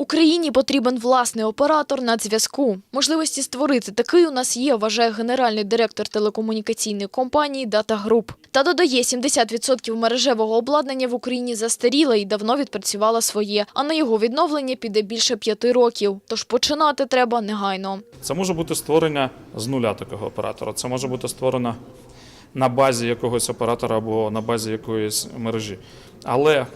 Україні потрібен власний оператор нацзв'язку. Можливості створити такий у нас є, вважає генеральний директор телекомунікаційної компанії Data Group. Та додає, 70% мережевого обладнання в Україні застаріло і давно відпрацювало своє, а на його відновлення піде більше п'яти років. Тож починати треба негайно. Це може бути створення з нуля такого оператора. Це може бути створено на базі якогось оператора або на базі якоїсь мережі. Але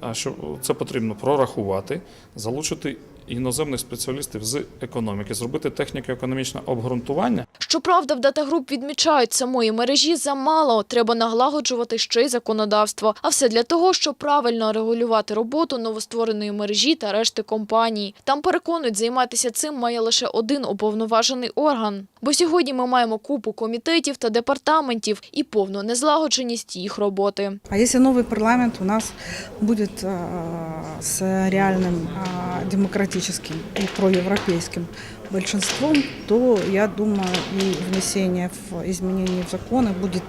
а, що це потрібно прорахувати, залучити іноземних спеціалістів з економіки, зробити техніко-економічне обґрунтування. Щоправда, в датагруп відмічають, самої мережі замало, треба налагоджувати ще й законодавство. А все для того, щоб правильно регулювати роботу новоствореної мережі та решти компаній. Там переконують, займатися цим має лише один уповноважений орган. Бо сьогодні ми маємо купу комітетів та департаментів і повну незлагодженість їх роботи. А если новый парламент у нас будет э, с реальным э, демократическим и проевропейским большинством, то я думаю и внесение в изменения в законы будет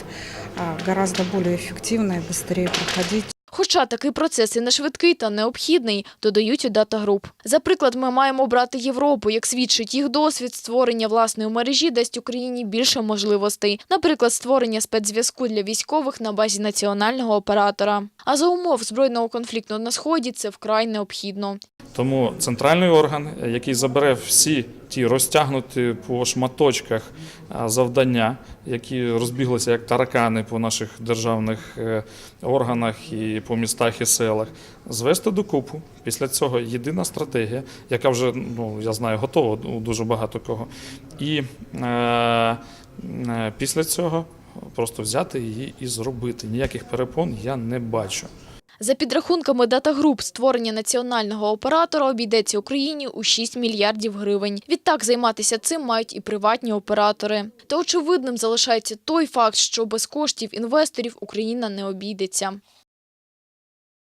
э, гораздо более эффективно и быстрее проходить. Хоча такий процес і не швидкий та необхідний, додають у датагруп. За приклад, ми маємо брати Європу. Як свідчить їх досвід, створення власної мережі дасть Україні більше можливостей. Наприклад, створення спецзв'язку для військових на базі національного оператора. А за умов збройного конфлікту на сході це вкрай необхідно. Тому центральний орган, який забере всі ті розтягнуті по шматочках завдання, які розбіглися як таракани по наших державних е, органах і по містах і селах, звести докупу. Після цього єдина стратегія, яка вже ну я знаю готова у дуже багато кого. І е, е, після цього просто взяти її і зробити. Ніяких перепон я не бачу. За підрахунками датагруп, створення національного оператора обійдеться Україні у 6 мільярдів гривень. Відтак займатися цим мають і приватні оператори. Та очевидним залишається той факт, що без коштів інвесторів Україна не обійдеться.